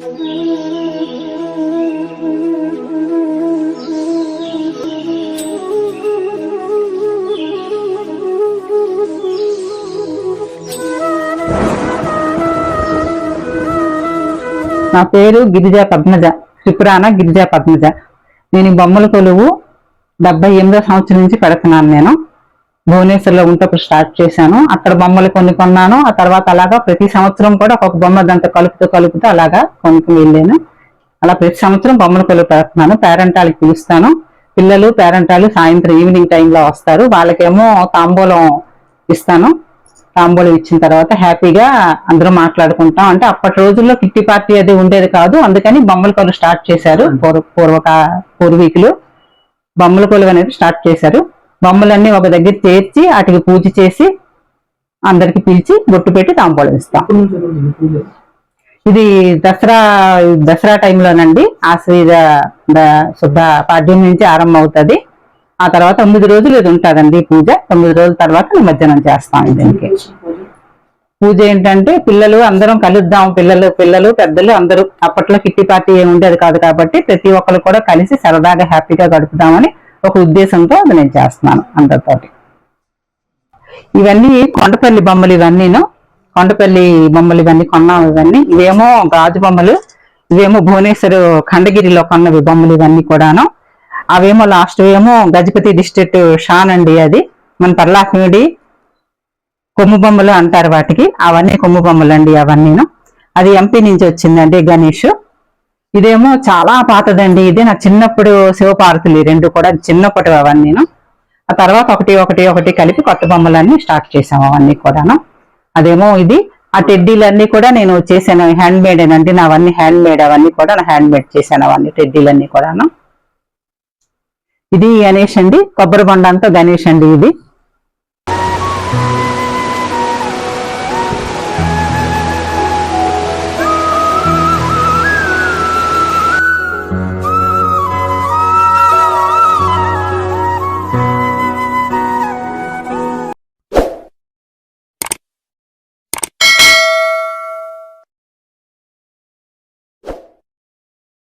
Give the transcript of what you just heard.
నా పేరు గిరిజా పద్మజ త్రిపురాణ గిరిజా పద్మజ. నేను బొమ్మల కొలువు డెబ్బై ఎనిమిదో సంవత్సరం నుంచి పెడుతున్నాను నేను. భువనేశ్వర్లో ఉంటప్పుడు స్టార్ట్ చేశాను. అక్కడ బొమ్మలు కొన్ని కొన్నాను. ఆ తర్వాత అలాగా ప్రతి సంవత్సరం కూడా ఒక్కొక్క బొమ్మ దాంతో కలుపుతూ కలుపుతూ అలాగా కొనుక్కుని వెళ్ళాను. అలా ప్రతి సంవత్సరం బొమ్మల కొలు పెడుతున్నాను. పేరెంటాలకి పిలుస్తాను. పిల్లలు పేరెంటాలు సాయంత్రం ఈవినింగ్ టైంలో వస్తారు. వాళ్ళకేమో తాంబూలం ఇస్తాను. తాంబూలం ఇచ్చిన తర్వాత హ్యాపీగా అందరూ మాట్లాడుకుంటాం. అంటే అప్పటి రోజుల్లో కిట్టి పార్టీ అది ఉండేది కాదు. అందుకని బొమ్మల కొలు స్టార్ట్ చేశారు. పూర్వ పూర్వక పూర్వీకులు బొమ్మల కొలువు అనేది స్టార్ట్ చేశారు. బొమ్మలన్నీ ఒక దగ్గర చేర్చి వాటికి పూజ చేసి అందరికి పిలిచి బొట్టు పెట్టి తాంబూలం ఇస్తాం. ఇది దసరా దసరా టైంలోనండి ఆశ్రీద శుద్ధ పాడ్యం నుంచి ఆరంభం అవుతుంది ఆ తర్వాత తొమ్మిది రోజులు ఇది ఉంటుందండి పూజ. తొమ్మిది రోజుల తర్వాత నిమజ్జనం చేస్తాం దీనికి. పూజ ఏంటంటే పిల్లలు అందరం కలుద్దాం. పిల్లలు పిల్లలు పెద్దలు అందరూ అప్పట్లో కిట్టి పార్టీ ఏమి ఉండేది కాదు కాబట్టి ప్రతి ఒక్కరు కూడా కలిసి సరదాగా హ్యాపీగా గడుపుదామని ఒక ఉద్దేశంతో అది నేను చేస్తున్నాను అందరితోటి. ఇవన్నీ కొండపల్లి బొమ్మలు ఇవన్నీను. కొండపల్లి బొమ్మలు ఇవన్నీ కొన్నాం ఇవన్నీ. ఇవేమో గాజు బొమ్మలు ఇవేమో భువనేశ్వర్ ఖండగిరిలో కొన్నవి బొమ్మలు ఇవన్నీ కూడాను. అవేమో లాస్ట్ ఏమో గజపతి డిస్ట్రిక్ట్ షాన్ అండి అది. మన పర్లాకిమిడి కొమ్ము బొమ్మలు అంటారు వాటికి. అవన్నీ కొమ్ము బొమ్మలు అండి అవన్నీను. అది ఎంపీ నుంచి వచ్చిందండి గణేష్. ఇదేమో చాలా పాతదండి. ఇది నా చిన్నప్పుడు శివపార్వతులు రెండు కూడా చిన్నప్పటి నేను ఆ తర్వాత ఒకటి ఒకటి ఒకటి కలిపి కొత్త బొమ్మలన్నీ స్టార్ట్ చేసాము అవన్నీ కూడాను. అదేమో ఇది. ఆ టెడ్డీలన్నీ కూడా నేను చేశాను. హ్యాండ్ మేడ్ అండి నా అవన్నీ హ్యాండ్ మేడ్ అవన్నీ కూడా నా హ్యాండ్ మేడ్ చేశాను అవన్నీ టెడ్డీలన్నీ కూడాను. ఇది గణేష్ అండి. కొబ్బరి బొండంతో గణేష్ అండి ఇది.